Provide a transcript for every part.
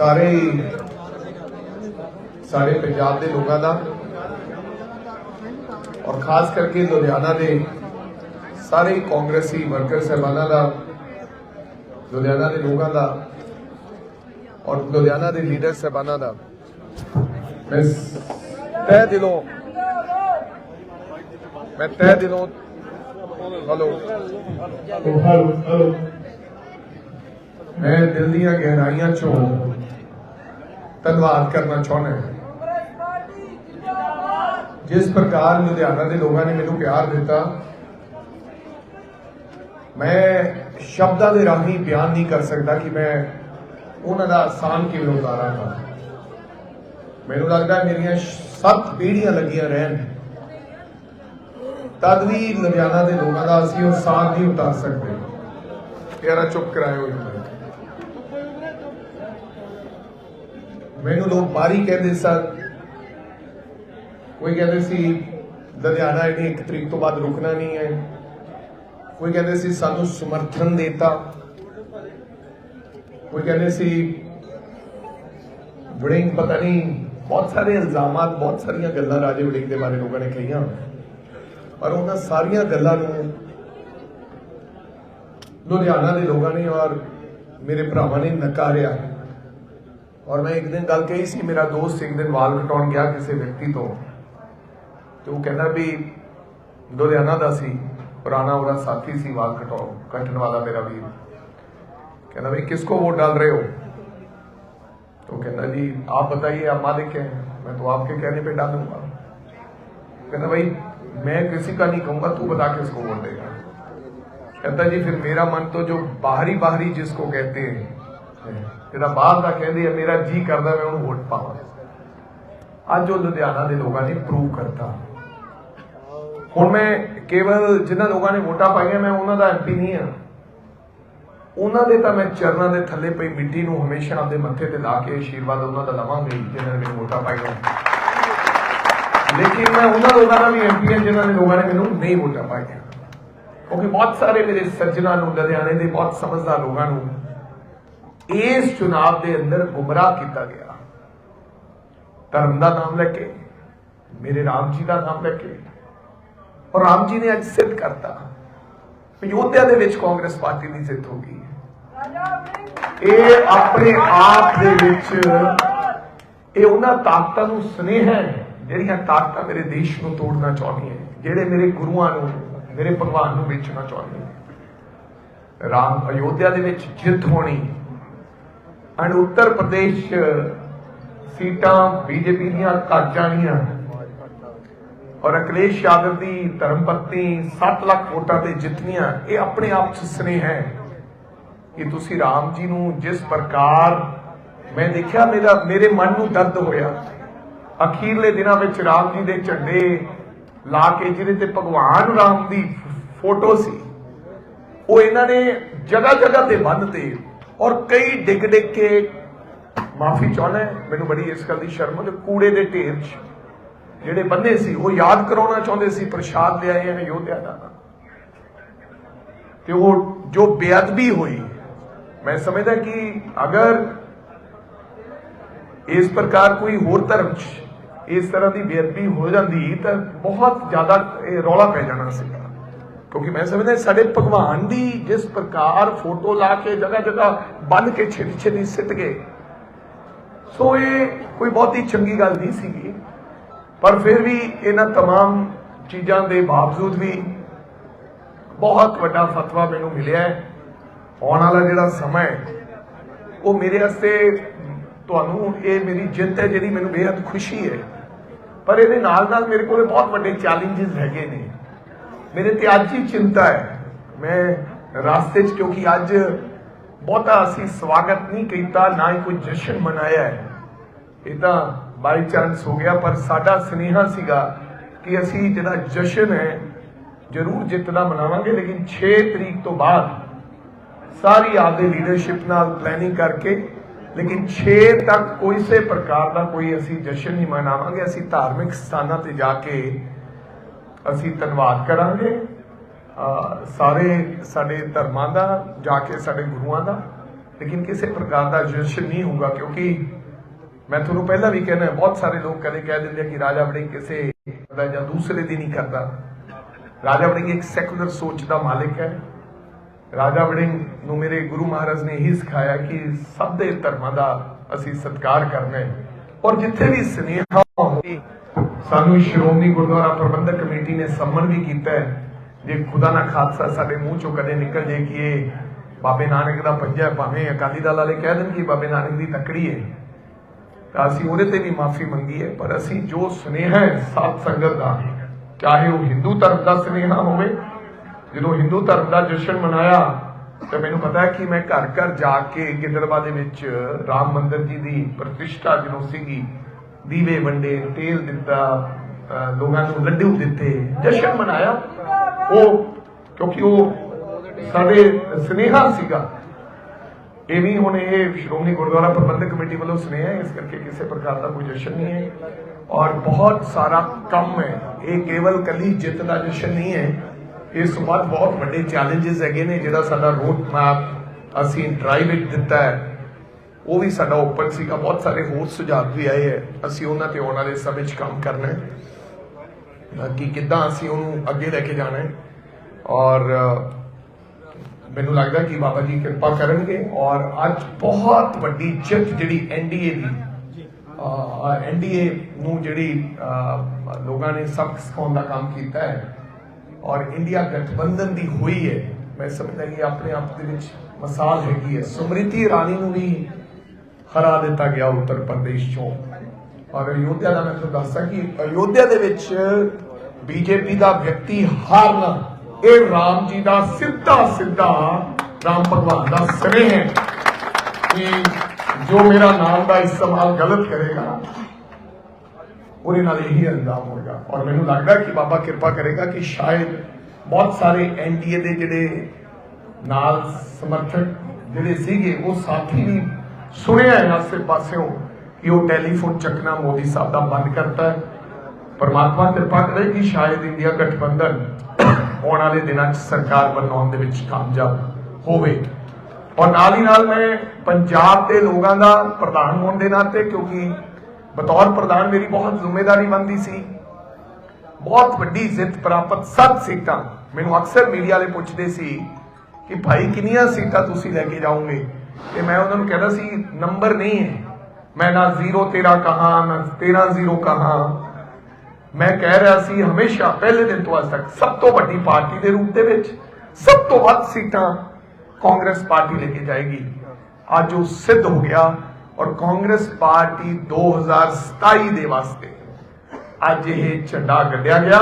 ਸਾਰੇ ਸਾਡੇ ਪੰਜਾਬ ਦੇ ਲੋਕਾਂ ਦਾ ਔਰ ਖਾਸ ਕਰਕੇ ਲੁਧਿਆਣਾ ਦੇ ਸਾਰੇ ਕਾਂਗਰਸੀ ਵਰਕਰ ਸਹਿਬਾਨਾਂ ਦਾ ਲੁਧਿਆਣਾ ਦੇ ਲੋਕਾਂ ਦਾ ਔਰ ਲੁਧਿਆਣਾ ਦੇ ਲੀਡਰ ਸਹਿਬਾਨਾਂ ਦਾ। ਮੈਂ ਤਹਿ ਦਿਲੋਂ ਮੈਂ ਤਹਿ ਦਿਲੋਂ ਹਲੋ। ਮੈਂ ਦਿਲ ਦੀਆਂ ਗਹਿਰਾਈਆਂ ਚੋਂ ਧੰਨਵਾਦ ਕਰਨਾ ਚਾਹੁੰਦਾ ਹਾਂ। ਜਿਸ ਪ੍ਰਕਾਰ ਲੁਧਿਆਣਾ ਦੇ ਲੋਕਾਂ ਨੇ ਮੈਨੂੰ ਪਿਆਰ ਦਿੱਤਾ, ਮੈਂ ਸ਼ਬਦਾਂ ਦੇ ਰਾਹੀਂ ਬਿਆਨ ਨਹੀਂ ਕਰ ਸਕਦਾ ਕਿ ਮੈਂ ਉਹਨਾਂ ਦਾ ਆਸਾਨ ਕਿਵੇਂ ਉਤਾਰਾਂ ਹਾਂ ਮੈਨੂੰ ਲੱਗਦਾ ਮੇਰੀਆਂ ਸੱਤ ਪੀੜ੍ਹੀਆਂ ਲੱਗੀਆਂ ਰਹਿਣ। ਤਦ ਵੀ ਲੁਧਿਆਣਾ ਦੇ ਲੋਕਾਂ ਦਾ ਅਸੀਂ ਉਹ ਸਾਥ ਨਹੀਂ ਉਤਾਰ ਸਕਦੇ। ਪਿਆਰਾ ਚੁੱਪ ਕਰਾਇਓ। ਇਹਨਾਂ ਨੂੰ ਮੈਨੂੰ ਲੋਕ ਬਾਰੀ ਕਹਿੰਦੇ ਸਨ ਕੋਈ ਕਹਿੰਦੇ ਸੀ, ਲੁਧਿਆਣਾ ਇਹਨੇ ਇੱਕ ਤਰੀਕ ਤੋਂ ਬਾਅਦ ਰੁਕਣਾ ਨਹੀਂ ਹੈ। ਕੋਈ ਕਹਿੰਦੇ ਸੀ, ਸਾਨੂੰ ਸਮਰਥਨ ਦੇਤਾ। ਕੋਈ ਕਹਿੰਦੇ ਸੀ, ਵੜਿੰਗ ਪਤਾ ਨਹੀਂ, ਬਹੁਤ ਸਾਰੇ ਇਲਜ਼ਾਮਾਤ, ਬਹੁਤ ਸਾਰੀਆਂ ਗੱਲਾਂ ਰਾਜੇ ਵੜਿੰਗ ਦੇ ਬਾਰੇ ਲੋਕਾਂ ਨੇ ਕਹੀਆਂ। ਪਰ ਉਹਨਾਂ ਸਾਰੀਆਂ ਗੱਲਾਂ ਨੂੰ ਲੁਧਿਆਣਾ ਦੇ ਲੋਕਾਂ ਨੇ ਔਰ ਮੇਰੇ ਭਰਾਵਾਂ ਨੇ ਨਕਾਰਿਆ। ਔਰ ਮੈਂ ਇੱਕ ਦਿਨ ਗੱਲ ਕਹੀ ਸੀ ਮੇਰਾ ਦੋਸਤ ਇੱਕ ਦਿਨ ਵਾਲ ਕਟਾਉਣ ਗਿਆ ਕਿਸੇ ਵਿਅਕਤੀ ਤੋਂ ਤੇ ਉਹ ਕਹਿੰਦਾ ਵੀ ਲੁਧਿਆਣਾ ਦਾ ਸੀ ਪੁਰਾਣਾ ਉਹਦਾ ਸਾਥੀ ਸੀ ਵਾਲ ਕਟਾਉ ਕੱਟਣ ਵਾਲਾ ਮੇਰਾ ਵੀਰ ਕਹਿੰਦਾ ਵੀ किसको वोट डाल रहे हो तो कहना जी आप बताइए आप मालिक हैं मैं तो आपके कहने पे डालूंगा कहना भाई मैं किसी का नहीं कहूंगा तू बता किसको वोट देगा कहता जी फिर मेरा मन तो जो बाहरी बाहरी जिसको कहते हैं ਜਿਹੜਾ ਬਾਹਰ ਦਾ ਕਹਿੰਦੇ ਆ ਮੇਰਾ ਜੀ ਕਰਦਾ ਮੈਂ ਉਹਨੂੰ ਵੋਟ ਪਾਵਾਂ। ਅੱਜ ਉਹ ਲੁਧਿਆਣਾ ਦੇ ਲੋਕਾਂ ਨੇ ਪ੍ਰੂਵ ਕਰਤਾ। ਹੁਣ ਮੈਂ ਕੇਵਲ ਜਿਨ੍ਹਾਂ ਲੋਕਾਂ ਨੇ ਵੋਟਾਂ ਪਾਈਆਂ ਮੈਂ ਉਹਨਾਂ ਦਾ ਐਮਪੀ ਨਹੀਂ ਆ ਉਹਨਾਂ ਦੇ ਤਾਂ ਮੈਂ ਚਰਨਾਂ ਦੇ ਥੱਲੇ ਪਈ ਮਿੱਟੀ ਨੂੰ ਹਮੇਸ਼ਾ ਆਪਦੇ ਮੱਥੇ ਤੇ ਲਾ ਕੇ ਆਸ਼ੀਰਵਾਦ ਉਹਨਾਂ ਦਾ ਲਵਾਂਗੇ ਹੀ, ਜਿਨ੍ਹਾਂ ਨੇ ਮੈਨੂੰ ਵੋਟਾਂ ਪਾਈਆਂ। ਲੇਕਿਨ ਮੈਂ ਉਹਨਾਂ ਲੋਕਾਂ ਦਾ ਵੀ ਐਮਪੀ ਹਾਂ ਜਿਨ੍ਹਾਂ ਨੇ ਲੋਕਾਂ ਨੇ ਮੈਨੂੰ ਨਹੀਂ ਵੋਟਾਂ ਪਾਈਆਂ। ਕਿਉਂਕਿ ਬਹੁਤ ਸਾਰੇ ਮੇਰੇ ਸੱਜਣਾ ਨੂੰ ਲੁਧਿਆਣੇ ਦੇ ਬਹੁਤ ਸਮਝਦਾਰ ਲੋਕਾਂ ਨੂੰ ਇਸ ਚੁਣਾਵ ਦੇ ਅੰਦਰ ਗੁੰਮਰਾਹ ਕੀਤਾ ਗਿਆ। ਧਰਮ ਦਾ ਨਾਮ ਲੈ ਕੇ, ਮੇਰੇ ਰਾਮ ਜੀ ਦਾ ਨਾਮ ਲੈ ਕੇ, ਔਰ ਰਾਮ ਜੀ ਨੇ ਅੱਜ ਸਿੱਧ ਕਰਤਾ ਅਯੋਧਿਆ ਦੇ ਵਿੱਚ ਕਾਂਗਰਸ ਪਾਰਟੀ ਦੀ ਜਿੱਤ ਹੋ ਗਈ ਇਹ ਆਪਣੇ ਆਪ ਦੇ ਵਿੱਚ, ਇਹ ਉਹਨਾਂ ਤਾਕਤਾਂ ਨੂੰ ਸੁਨੇਹਾ ਹੈ, ਜਿਹੜੀਆਂ ਤਾਕਤਾਂ ਮੇਰੇ ਦੇਸ਼ ਨੂੰ ਤੋੜਨਾ ਚਾਹੁੰਦੀਆਂ ਜਿਹੜੇ ਮੇਰੇ ਗੁਰੂਆਂ ਨੂੰ, ਮੇਰੇ ਭਗਵਾਨ ਨੂੰ ਵੇਚਣਾ ਚਾਹੁੰਦੇ ਰਾਮ ਅਯੋਧਿਆ ਦੇ ਵਿੱਚ ਜਿੱਤ ਹੋਣੀ ਐਂਡ ਉੱਤਰ ਪ੍ਰਦੇਸ਼ 'ਚ ਸੀਟਾਂ ਬੀਜੇਪੀ ਦੀਆਂ ਘੱਟ ਜਾਣੀਆਂ ਔਰ ਅਖਿਲੇਸ਼ ਯਾਦਵ ਦੀ ਧਰਮ 7 ਲੱਖ ਵੋਟਾਂ ਤੇ ਜਿੱਤਨੀਆਂ ਇਹ ਆਪਣੇ ਆਪ 'ਚ ਸਨੇਹ ਹੈ ਕਿ ਤੁਸੀਂ ਰਾਮ ਜੀ ਨੂੰ ਜਿਸ ਪ੍ਰਕਾਰ ਮੈਂ ਦੇਖਿਆ, ਮੇਰਾ, ਮੇਰੇ ਮਨ ਨੂੰ ਦਰਦ ਹੋਇਆ ਅਖੀਰਲੇ ਦਿਨਾਂ ਵਿੱਚ ਰਾਮ ਜੀ ਦੇ ਝੰਡੇ ਲਾ ਕੇ, ਜਿਹਦੇ ਤੇ ਭਗਵਾਨ ਰਾਮ ਦੀ ਫੋਟੋ ਸੀ, ਉਹ ਇਹਨਾਂ ਨੇ ਜਗ੍ਹਾ ਜਗ੍ਹਾ ਤੇ ਬੰਨ੍ਹਤੇ ਔਰ ਕਈ ਡਿੱਗ ਡਿੱਗ ਕੇ ਮਾਫੀ ਚਾਹੁੰਦਾ ਮੈਨੂੰ ਬੜੀ ਇਸ ਗੱਲ ਦੀ ਸ਼ਰਮ ਹੈ। ਕੂੜੇ ਦੇ ਢੇਰ 'ਚ ਜਿਹੜੇ ਬੰਦੇ ਸੀ, ਉਹ ਯਾਦ ਕਰਾਉਣਾ ਚਾਹੁੰਦੇ ਸੀ, ਪ੍ਰਸ਼ਾਦ ਲਿਆਏ ਹਨ ਯੋਧਿਆ ਦਾ। ਤੇ ਉਹ ਜੋ ਬੇਅਦਬੀ ਹੋਈ, ਮੈਂ ਸਮਝਦਾ ਕਿ ਅਗਰ ਇਸ ਪ੍ਰਕਾਰ ਕੋਈ ਹੋਰ ਧਰਮ 'ਚ ਇਸ ਤਰ੍ਹਾਂ ਦੀ ਬੇਅਦਬੀ ਹੋ ਜਾਂਦੀ, ਤਾਂ ਬਹੁਤ ਜ਼ਿਆਦਾ ਇਹ ਰੌਲਾ ਪੈ ਜਾਣਾ ਸੀਗਾ ਕਿਉਂਕਿ ਮੈਂ ਸਮਝਦਾ ਸਾਡੇ ਭਗਵਾਨ ਦੀ ਜਿਸ ਪ੍ਰਕਾਰ ਫੋਟੋ ਲਾ ਕੇ ਜਗ੍ਹਾ ਜਗ੍ਹਾ ਬੰਨ ਕੇ ਛੇਤੀ ਛੇਤੀ ਸਿੱਟ ਗਏ। ਸੋ ਇਹ ਕੋਈ ਬਹੁਤੀ ਚੰਗੀ ਗੱਲ ਨਹੀਂ ਸੀਗੀ। ਪਰ ਫਿਰ ਵੀ ਇਹਨਾਂ तमाम ਚੀਜ਼ਾਂ ਦੇ ਬਾਵਜੂਦ ਵੀ ਬਹੁਤ ਵੱਡਾ ਫਤਵਾ ਮੈਨੂੰ ਮਿਲਿਆ ਹੈ। ਆਉਣ ਵਾਲਾ ਜਿਹੜਾ ਸਮਾਂ ਹੈ, ਉਹ ਮੇਰੇ ਵਾਸਤੇ ਤੁਹਾਨੂੰ, ਇਹ ਮੇਰੀ ਜਿੱਤ ਹੈ ਜਿਹੜੀ ਮੈਨੂੰ ਬੇਹੱਦ ਖੁਸ਼ੀ ਹੈ। ਪਰ ਇਹਦੇ ਨਾਲ ਨਾਲ ਮੇਰੇ ਕੋਲ ਬਹੁਤ ਵੱਡੇ ਚੈਲੰਜਸ ਹੈਗੇ ਨੇ। ਮੇਰੇ ਤੇ ਅੱਜ ਹੀ ਚਿੰਤਾ ਹੈ ਮੈਂ ਰਾਸਤੇ 'ਚ ਕਿਉਂਕਿ ਅੱਜ ਬਹੁਤਾ ਅਸੀਂ ਸਵਾਗਤ ਨਹੀਂ ਕੀਤਾ ਨਾ ਹੀ ਕੋਈ ਜਸ਼ਨ ਮਨਾਇਆ ਹੈ ਇਹ ਤਾਂ ਬਾਈ ਚਾਂਸ ਹੋ ਗਿਆ ਪਰ ਸਾਡਾ ਸਨੇਹਾ ਸੀਗਾ ਕਿ ਅਸੀਂ ਜਿਹੜਾ ਜਸ਼ਨ ਹੈ ਜ਼ਰੂਰ ਜਿੱਤ ਮਨਾਵਾਂਗੇ ਲੇਕਿਨ 6 ਤਰੀਕ ਤੋਂ ਬਾਅਦ ਸਾਰੀ ਆਪਦੇ ਲੀਡਰਸ਼ਿਪ ਨਾਲ ਪਲੈਨਿੰਗ ਕਰਕੇ ਲੇਕਿਨ 6 ਤੱਕ ਕੋਈ ਸੇ ਪ੍ਰਕਾਰ ਦਾ ਕੋਈ ਅਸੀਂ ਜਸ਼ਨ ਨਹੀਂ ਮਨਾਵਾਂਗੇ ਅਸੀਂ ਧਾਰਮਿਕ ਸਥਾਨਾਂ ਤੇ ਜਾ ਕੇ ਅਸੀਂ ਧੰਨਵਾਦ ਕਰਾਂਗੇ। ਸਾਰੇ ਸਾਡੇ ਧਰਮਾਂ ਦਾ, ਜਾ ਕੇ ਸਾਡੇ ਗੁਰੂਆਂ ਦਾ। ਲੇਕਿਨ ਕਿਸੇ ਪ੍ਰਕਾਰ ਦਾ ਜਸ਼ਨ ਨਹੀਂ ਹੋਊਗਾ, ਕਿਉਂਕਿ ਮੈਂ ਤੁਹਾਨੂੰ ਪਹਿਲਾਂ ਵੀ ਕਹਿੰਦਾ ਬਹੁਤ ਸਾਰੇ ਲੋਕ ਕਦੇ ਕਹਿ ਦਿੰਦੇ ਕਿ ਰਾਜਾ ਵੜਿੰਗ ਕਿਸੇ ਦਾ ਜਾਂ ਦੂਸਰੇ ਦੀ ਨਹੀਂ ਕਰਦਾ। ਰਾਜਾ ਵੜਿੰਗ ਇੱਕ ਸੈਕੂਲਰ ਸੋਚ ਦਾ ਮਾਲਿਕ ਹੈ। ਰਾਜਾ ਵੜਿੰਗ ਨੂੰ ਮੇਰੇ ਗੁਰੂ ਮਹਾਰਾਜ ਨੇ ਇਹੀ ਸਿਖਾਇਆ ਕਿ ਸਭ ਦੇ ਧਰਮਾਂ ਦਾ ਅਸੀਂ ਸਤਿਕਾਰ ਕਰਨਾ ਹੈ। ਔਰ ਜਿੱਥੇ ਵੀ ਸਨੇਹਾ ਹੋਵੇ ਸਾਨੂੰ ਸ਼੍ਰੋਮਣੀ ਗੁਰਦੁਆਰਾ ਪ੍ਰਬੰਧਕ ਕਮੇਟੀ ਨੇ ਸੰਮਨ ਵੀ ਕੀਤਾ ਹੈ ਜੇ ਖੁਦਾ ਨਾ ਖਾਲਸਾ ਸਾਡੇ ਮੂੰਹ ਚੋਂ ਕਦੇ ਨਿਕਲ ਜੇ ਕਿ ਇਹ ਬਾਬੇ ਨਾਨਕ ਦਾ ਪੰਜਾ ਭਾਵੇਂ ਅਕਾਲੀ ਦਲ ਵਾਲੇ ਕਹਿ ਦੇਣ ਕਿ ਬਾਬੇ ਨਾਨਕ ਦੀ ਤਕੜੀ ਹੈ, ਤਾਂ ਅਸੀਂ ਉਹਦੇ ਤੇ ਵੀ ਮਾਫੀ ਮੰਗੀ ਹੈ, ਪਰ ਅਸੀਂ ਜੋ ਸੁਨੇਹਾ ਹੈ, ਸਾਧ ਸੰਗਤ ਦਾ, ਚਾਹੇ ਉਹ ਹਿੰਦੂ ਧਰਮ ਦਾ ਸੁਨੇਹਾ ਹੋਵੇ, ਜਦੋਂ ਹਿੰਦੂ ਧਰਮ ਦਾ ਜਸ਼ਨ ਮਨਾਇਆ, ਤੇ ਮੈਨੂੰ ਪਤਾ ਹੈ ਕਿ ਮੈਂ ਘਰ ਘਰ ਜਾ ਕੇ ਗਿੱਦੜਵਾ ਦੇ ਵਿੱਚ ਰਾਮ ਮੰਦਿਰ ਜੀ ਦੀ ਪ੍ਰਤਿਸ਼ਠਾ ਜਦੋਂ ਸੀਗੀ ਦੀਵੇ ਵੰਡੇ, ਤੇਲ ਦਿੱਤਾ ਲੋਕਾਂ ਨੂੰ ਲੱਡੂ ਦਿੱਤੇ, ਜਸ਼ਨ ਮਨਾਇਆ। ਉਹ, ਕਿਉਂਕਿ ਉਹ ਸਾਡੇ ਸੁਨੇਹਾ ਸੀਗਾ। ਇਹ ਵੀ ਹੁਣ ਇਹ ਸ਼੍ਰੋਮਣੀ ਗੁਰਦੁਆਰਾ ਪ੍ਰਬੰਧਕ ਕਮੇਟੀ ਵੱਲੋਂ ਸੁਨੇਹਾ ਹੈ, ਇਸ ਕਰਕੇ ਕਿਸੇ ਪ੍ਰਕਾਰ ਦਾ ਕੋਈ ਜਸ਼ਨ ਨਹੀਂ ਹੈ। ਔਰ ਬਹੁਤ ਸਾਰਾ ਕੰਮ ਹੈ। ਇਹ ਕੇਵਲ ਕੱਲੀ ਜਿੱਤ ਦਾ ਜਸ਼ਨ ਨਹੀਂ ਹੈ। ਇਸ ਤੋਂ ਬਾਅਦ ਬਹੁਤ ਵੱਡੇ ਚੈਲੰਜਸ ਹੈਗੇ ਨੇ, ਜਿਹੜਾ ਸਾਡਾ ਰੋਡ ਮੈਪ ਅਸੀਂ ਡਰਾਈਵ ਵਿੱਚ ਦਿੱਤਾ ਹੈ। ਉਹ ਵੀ ਸਾਡਾ ਓਪਨ ਸੀਗਾ, ਬਹੁਤ ਸਾਰੇ ਹੋਰ ਸੁਝਾਅ ਵੀ ਆਏ ਹੈ। ਅਸੀਂ ਉਹਨਾਂ ਤੇ ਆਉਣ ਵਾਲੇ ਸਮੇਂ 'ਚ ਕੰਮ ਕਰਨਾ ਹੈ। ਕਿ ਕਿੱਦਾਂ ਅਸੀਂ ਉਹਨੂੰ ਅੱਗੇ ਲੈ ਕੇ ਜਾਣਾ ਹੈ। ਔਰ ਮੈਨੂੰ ਲੱਗਦਾ ਕਿ ਬਾਬਾ ਜੀ ਕਿਰਪਾ ਕਰਨਗੇ। ਔਰ ਅੱਜ ਬਹੁਤ ਵੱਡੀ ਜਿੱਤ ਜਿਹੜੀ ਐਨਡੀਏ ਦੀ ਐਨਡੀਏ ਨੂੰ ਜਿਹੜੀ ਲੋਕਾਂ ਨੇ ਸਬਕ ਸਿਖਾਉਣ ਦਾ ਕੰਮ ਕੀਤਾ ਹੈ। ਔਰ ਇੰਡੀਆ ਗਠਬੰਧਨ ਦੀ ਹੋਈ ਹੈ। ਮੈਂ ਸਮਝਦਾ ਕਿ ਆਪਣੇ ਆਪ ਦੇ ਵਿੱਚ ਮਿਸਾਲ ਹੈਗੀ ਹੈ। ਸਮ੍ਰਿਤੀ ਇਰਾਨੀ ਨੂੰ ਵੀ ਹਰਾ ਦਿੱਤਾ ਗਿਆ ਉੱਤਰ ਪ੍ਰਦੇਸ਼ ਚੋਂ। ਔਰ ਅਯੋਧਿਆ ਦਾ ਮੈਂ ਤੁਹਾਨੂੰ ਦੱਸਦਾ ਕਿ ਅਯੋਧਿਆ ਦੇ ਵਿੱਚ ਬੀਜੇਪੀ ਦਾ ਵਿਅਕਤੀ ਹਾਰਨਾ, ਇਹ ਰਾਮ ਜੀ ਦਾ ਸਿੱਧਾ ਸਿੱਧਾ ਰਾਮ ਭਗਵਾਨ ਦਾ ਸਨੇਹ ਹੈ। ਕਿ ਜੋ ਮੇਰਾ ਨਾਮ ਦਾ ਇਸਤੇਮਾਲ ਗਲਤ ਕਰੇਗਾ, ਉਹਦੇ ਨਾਲ ਇਹੀ ਅੰਜਾਮ ਹੋਏਗਾ। ਔਰ ਮੈਨੂੰ ਲੱਗਦਾ ਕਿ ਬਾਬਾ ਕਿਰਪਾ ਕਰੇਗਾ ਕਿ ਸ਼ਾਇਦ ਬਹੁਤ ਸਾਰੇ ਐਨਡੀਏ ਦੇ ਜਿਹੜੇ ਨਾਲ ਸਮਰਥਕ ਜਿਹੜੇ ਸੀਗੇ, ਉਹ ਸਾਥੀ ਵੀ ਸੁਣਿਆ ਹੈ ਆਸੇ ਪਾਸਿਓਂ ਕਿ ਉਹ ਟੈਲੀਫੋਨ ਚੱਕਣਾ ਮੋਦੀ ਸਾਹਿਬ ਦਾ ਬੰਦ ਕਰਤਾ ਹੈ। ਪਰਮਾਤਮਾ ਕਿਰਪਾ ਕਰੇ ਕਿ ਸ਼ਾਇਦ ਇੰਡੀਆ ਗਠਬੰਧਨ ਆਉਣ ਵਾਲੇ ਦਿਨਾਂ 'ਚ ਸਰਕਾਰ ਬਣਾਉਣ ਦੇ ਵਿੱਚ ਕਾਮਯਾਬ ਹੋਵੇ। ਔਰ ਨਾਲ ਹੀ ਨਾਲ ਮੈਂ ਪੰਜਾਬ ਦੇ ਲੋਕਾਂ ਦਾ ਪ੍ਰਧਾਨ ਹੋਣ ਦੇ ਨਾਤੇ, ਕਿਉਂਕਿ ਬਤੌਰ ਪ੍ਰਧਾਨ ਮੇਰੀ ਬਹੁਤ ਜ਼ਿੰਮੇਵਾਰੀ ਬਣਦੀ ਸੀ। ਬਹੁਤ ਵੱਡੀ ਜਿੱਤ ਪ੍ਰਾਪਤ ਸੱਤ ਸੀਟਾਂ ਮੈਨੂੰ ਅਕਸਰ ਮੀਡੀਆ ਵਾਲੇ ਪੁੱਛਦੇ ਸੀ ਕਿ ਭਾਈ ਕਿੰਨੀਆਂ ਸੀਟਾਂ ਤੁਸੀਂ ਲੈ ਕੇ ਜਾਓਗੇ? ਤੇ ਮੈਂ ਉਹਨਾਂ ਨੂੰ ਕਹਿੰਦਾ ਸੀ ਨੰਬਰ ਨਹੀਂ ਹੈ। ਮੈਂ ਨਾ 0 13 ਕਹਾ, ਨਾ 13 0 ਕਹਾ। ਮੈਂ ਕਹਿ ਰਿਹਾ ਸੀ, ਹਮੇਸ਼ਾ ਪਹਿਲੇ ਦਿਨ ਤੋਂ ਅੱਜ ਤੱਕ ਸਭ ਤੋਂ ਵੱਡੀ ਪਾਰਟੀ ਦੇ ਰੂਪ ਦੇ ਵਿੱਚ, ਸਭ ਤੋਂ ਵੱਧ ਸੀਟਾਂ ਕਾਂਗਰਸ ਪਾਰਟੀ ਲੈ ਕੇ ਜਾਏਗੀ। ਅੱਜ ਉਹ ਸਿੱਧ ਹੋ ਗਿਆ ਔਰ ਕਾਂਗਰਸ ਪਾਰਟੀ 2027 ਦੇ ਵਾਸਤੇ ਅੱਜ ਇਹ ਝੰਡਾ ਗੱਡਿਆ ਗਿਆ।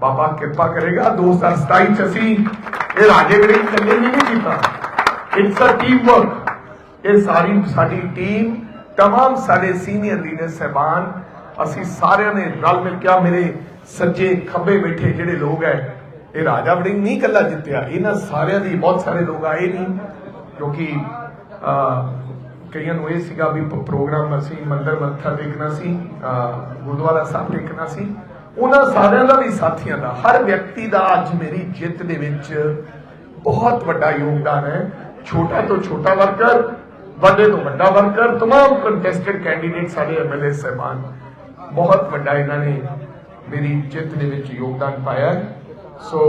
ਬਾਬਾ ਕਿਰਪਾ ਕਰੇਗਾ 2027 ਚ ਅਸੀਂ ਇਹ ਰਾਜੇ ਗੜੇ ਇਕੱਲੇ ਨਹੀਂ ਕੀਤਾ। ਇਟਸ ਅ ਟੀਮ ਵਰਕ ਇਹ ਸਾਰੀ ਸਾਡੀ ਟੀਮ तमाम ਸਾਡੇ ਸੀਨੀਅਰ ਲੀਡਰ ਸਹਿਬਾਨ ਅਸੀਂ ਸਾਰਿਆਂ ਨੇ ਰਲ ਮਿਲ ਕੇ ਆਹ ਮੇਰੇ ਸੱਜੇ ਖੱਬੇ ਬੈਠੇ ਜਿਹੜੇ ਲੋਕ ਹੈ ਇਹ ਰਾਜਾ ਵੜਿੰਗ ਨਹੀਂ ਇਕੱਲਾ ਜਿੱਤਿਆ ਇਹਨਾਂ ਸਾਰਿਆਂ ਦੀ ਬਹੁਤ ਸਾਰੇ ਲੋਕ ਆਏ ਨਹੀਂ ਕਿਉਂਕਿ ਅਹ, ਕਈਆਂ ਨੂੰ ਇਹ ਸੀਗਾ ਵੀ ਪ- ਪ੍ਰੋਗਰਾਮ ਅਸੀਂ ਮੰਦਰ ਮੱਥਾ ਟੇਕਣਾ ਸੀ ਅਹ, ਗੁਰਦੁਆਰਾ ਸਾਹਿਬ ਟੇਕਣਾ ਸੀ ਉਹਨਾਂ ਸਾਰਿਆਂ ਦਾ ਵੀ ਸਾਥੀਆਂ ਦਾ ਹਰ ਵਿਅਕਤੀ ਦਾ ਅੱਜ ਮੇਰੀ ਜਿੱਤ ਦੇ ਵਿੱਚ ਬਹੁਤ ਵੱਡਾ ਯੋਗਦਾਨ ਹੈ ਛੋਟਾ ਤੋਂ ਛੋਟਾ ਵਰਕਰ ਵੱਡੇ ਤੋਂ ਵੱਡਾ ਵਰਕਰ तमाम ਕੰਟੈਸਟਡ ਕੈਂਡੀਡੇਟ ਸਾਡੇ ਐਮਐਲਏ ਸਹਿਬਾਨ ਬਹੁਤ ਵੱਡਾ ਇਹਨਾਂ ਨੇ ਮੇਰੀ ਜਿੱਤ ਦੇ ਵਿੱਚ ਯੋਗਦਾਨ ਪਾਇਆ ਹੈ। ਸੋ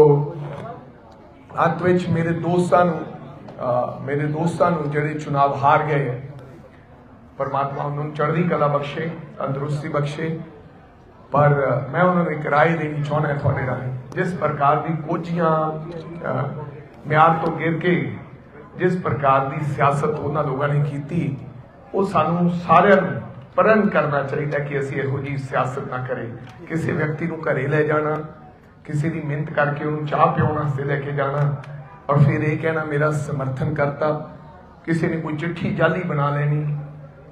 ਅੰਤ ਵਿੱਚ ਮੇਰੇ ਦੋਸਤਾਂ ਨੂੰ ਅਹ, ਮੇਰੇ ਦੋਸਤਾਂ ਨੂੰ ਜਿਹੜੇ ਚੁਣਾਵ ਹਾਰ ਗਏ ਹੈ, ਪਰਮਾਤਮਾ ਉਹਨਾਂ ਨੂੰ ਚੜ੍ਹਦੀ ਕਲਾ ਬਖਸ਼ੇ ਤੰਦਰੁਸਤੀ ਬਖਸ਼ੇ ਪਰ ਅਹ, ਮੈਂ ਉਹਨਾਂ ਨੂੰ ਇੱਕ ਰਾਏ ਦੇਣੀ ਚਾਹੁੰਦਾ ਹਾਂ ਤੁਹਾਡੇ ਰਾਹੀਂ ਜਿਸ ਪ੍ਰਕਾਰ ਦੀ ਕੋਝੀਆਂ ਅਹ, ਮਿਆਰ ਤੋਂ ਗਿਰ ਕੇ ਜਿਸ ਪ੍ਰਕਾਰ ਦੀ ਸਿਆਸਤ ਉਹਨਾਂ ਲੋਕਾਂ ਨੇ ਕੀਤੀ, ਉਹ ਸਾਨੂੰ ਸਾਰਿਆਂ ਨੂੰ ਪ੍ਰਣ ਕਰਨਾ ਚਾਹੀਦਾ ਕਿ ਅਸੀਂ ਇਹੋ ਜਿਹੀ ਸਿਆਸਤ ਨਾ ਕਰੇ। ਕਿਸੇ ਵਿਅਕਤੀ ਨੂੰ ਘਰੇ ਲੈ ਜਾਣਾ, ਕਿਸੇ ਦੀ ਮਿਹਨਤ ਕਰਕੇ ਉਹਨੂੰ ਚਾਹ ਪਿਉਣ ਵਾਸਤੇ ਲੈ ਕੇ ਜਾਣਾ ਔਰ ਫਿਰ ਇਹ ਕਹਿਣਾ, ਮੇਰਾ ਸਮਰਥਨ ਕਰਤਾ, ਕਿਸੇ ਨੇ ਕੋਈ ਚਿੱਠੀ ਜਾਲੀ ਬਣਾ ਲੈਣੀ,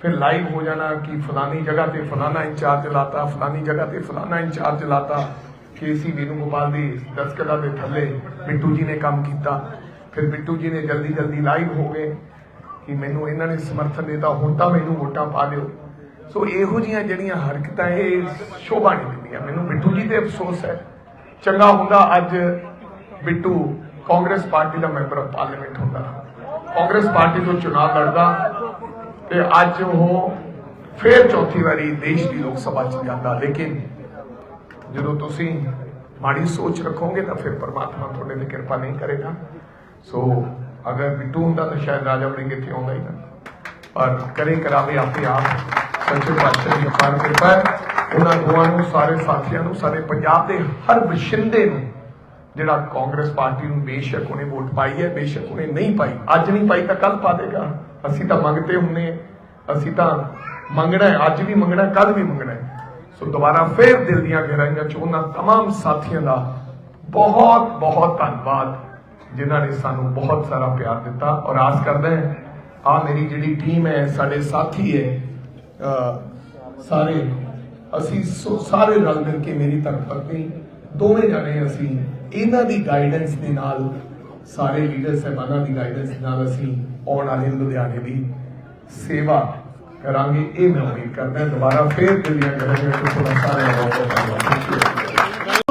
ਫਿਰ ਲਾਈਵ ਹੋ ਜਾਣਾ ਕਿ ਫਲਾਨੀ ਜਗ੍ਹਾ ਤੇ ਫਲਾਨਾ ਇੰਚਾਰਜ ਲਾਤਾ ਫਲਾਨੀ ਜਗ੍ਹਾ ਤੇ ਫਲਾਨਾ ਇੰਚਾਰਜ ਲਾਤਾ ਕਿ ਸੀ ਗੋਪਾਲ ਦੀ ਦਸਕਦਾ ਦੇ ਥੱਲੇ ਬਿੱਟੂ ਜੀ ਨੇ ਕੰਮ ਕੀਤਾ। ਫਿਰ ਬਿੱਟੂ ਜੀ ਨੇ ਜਲਦੀ ਜਲਦੀ ਲਾਈਵ ਹੋ ਗਏ ਕਿ ਮੈਨੂੰ ਇਹਨਾਂ ਨੇ ਸਮਰਥਨ ਦਿੱਤਾ, ਹੁਣ ਤਾਂ ਮੈਨੂੰ ਵੋਟਾਂ ਪਾ ਦਿਓ। ਸੋ ਇਹੋ ਜੀਆਂ ਜਿਹੜੀਆਂ ਹਰਕਤਾਂ, ਇਹ ਸ਼ੋਭਾ ਨਹੀਂ ਦਿੰਦੀਆਂ। ਮੈਨੂੰ ਬਿੱਟੂ ਜੀ ਤੇ ਅਫਸੋਸ ਹੈ। ਚੰਗਾ ਹੁੰਦਾ ਅੱਜ ਬਿੱਟੂ ਕਾਂਗਰਸ ਪਾਰਟੀ ਦਾ ਮੈਂਬਰ ਆਫ ਪਾਰਲੀਮੈਂਟ ਹੁੰਦਾ। ਕਾਂਗਰਸ ਪਾਰਟੀ ਤੋਂ ਚੁਣਾਵ ਲੜਦਾ ਤੇ ਅੱਜ ਉਹ ਫੇਰ ਚੌਥੀ ਵਾਰੀ ਦੇਸ਼ ਦੀ ਲੋਕ ਸਭਾ ਚ ਜਾਂਦਾ। ਲੇਕਿਨ ਜਦੋਂ ਤੁਸੀਂ ਮਾੜੀ ਸੋਚ ਰੱਖੋਗੇ ਤਾਂ ਫਿਰ ਪਰਮਾਤਮਾ ਤੁਹਾਡੇ ਤੇ ਕਿਰਪਾ ਨਹੀਂ ਕਰੇਗਾ। ਸੋ ਅਗਰ ਬਿੱਟੂ ਹੁੰਦਾ ਤਾਂ ਸ਼ਾਇਦ ਰਾਜਾ ਵੜਿੰਗ ਇੱਥੇ ਆਉਂਦਾ ਹੀ ਨਾ ਪਰ ਕਰੇ ਕਰਾਵੇ ਆਪੇ ਆਪ ਸੱਚੇ ਪਾਤਸ਼ਾਹ ਦੀ ਅਪਾਰ ਕਿਰਪਾ ਹੈ ਉਹਨਾਂ ਦੋਵਾਂ ਨੂੰ ਸਾਰੇ ਸਾਥੀਆਂ ਨੂੰ ਸਾਰੇ ਪੰਜਾਬ ਦੇ ਹਰ ਵਸਿੰਦੇ ਨੂੰ ਜਿਹੜਾ ਕਾਂਗਰਸ ਪਾਰਟੀ ਨੂੰ ਬੇਸ਼ੱਕ ਉਹਨੇ ਵੋਟ ਪਾਈ ਹੈ ਬੇਸ਼ੱਕ ਉਹਨੇ ਨਹੀਂ ਪਾਈ ਅੱਜ ਨਹੀਂ ਪਾਈ ਤਾਂ ਕੱਲ ਪਾ ਦੇਗਾ ਅਸੀਂ ਤਾਂ ਮੰਗਤੇ ਹੁੰਨੇ ਹਾਂ। ਅਸੀਂ ਤਾਂ ਮੰਗਣਾ ਹੈ ਅੱਜ ਵੀ ਮੰਗਣਾ ਕੱਲ ਵੀ ਮੰਗਣਾ ਹੈ ਸੋ ਦੁਬਾਰਾ ਫੇਰ ਦਿਲ ਦੀਆਂ ਗਹਿਰਾਈਆਂ ਚ ਉਹਨਾਂ तमाम ਸਾਥੀਆਂ ਦਾ ਬਹੁਤ ਬਹੁਤ ਧੰਨਵਾਦ ਜਿਨ੍ਹਾਂ ਨੇ ਸਾਨੂੰ ਬਹੁਤ ਸਾਰਾ ਪਿਆਰ ਦਿੱਤਾ ਔਰ ਆਸ ਕਰਦਾ ਹੈ ਆ ਮੇਰੀ ਜਿਹੜੀ ਟੀਮ ਹੈ, ਸਾਡੇ ਸਾਥੀ ਹੈ ਸਾਰੇ, ਅਸੀਂ ਸੋ- ਸਾਰੇ ਰਲ ਮਿਲ ਕੇ ਮੇਰੀ ਧਰਮ ਪਤਨੀ ਦੋਵੇਂ ਜਣੇ ਅਸੀਂ ਇਹਨਾਂ ਦੀ ਗਾਈਡੈਂਸ ਦੇ ਨਾਲ, ਸਾਰੇ ਲੀਡਰ ਸਹਿਬਾਨਾਂ ਦੀ ਗਾਈਡੈਂਸ ਨਾਲ ਅਸੀਂ ਆਉਣ ਵਾਲੇ ਲੁਧਿਆਣੇ ਦੀ ਸੇਵਾ ਕਰਾਂਗੇ ਇਹ ਮੈਂ ਉਮੀਦ ਕਰਦਾ ਹਾਂ। ਦੁਬਾਰਾ ਫੇਰ ਦਿੱਲੀਆਂ ਕਰਾਂਗੇ ਤੁਹਾਡਾ ਸਾਰਿਆਂ ਦਾ ਬਹੁਤ ਬਹੁਤ ਧੰਨਵਾਦ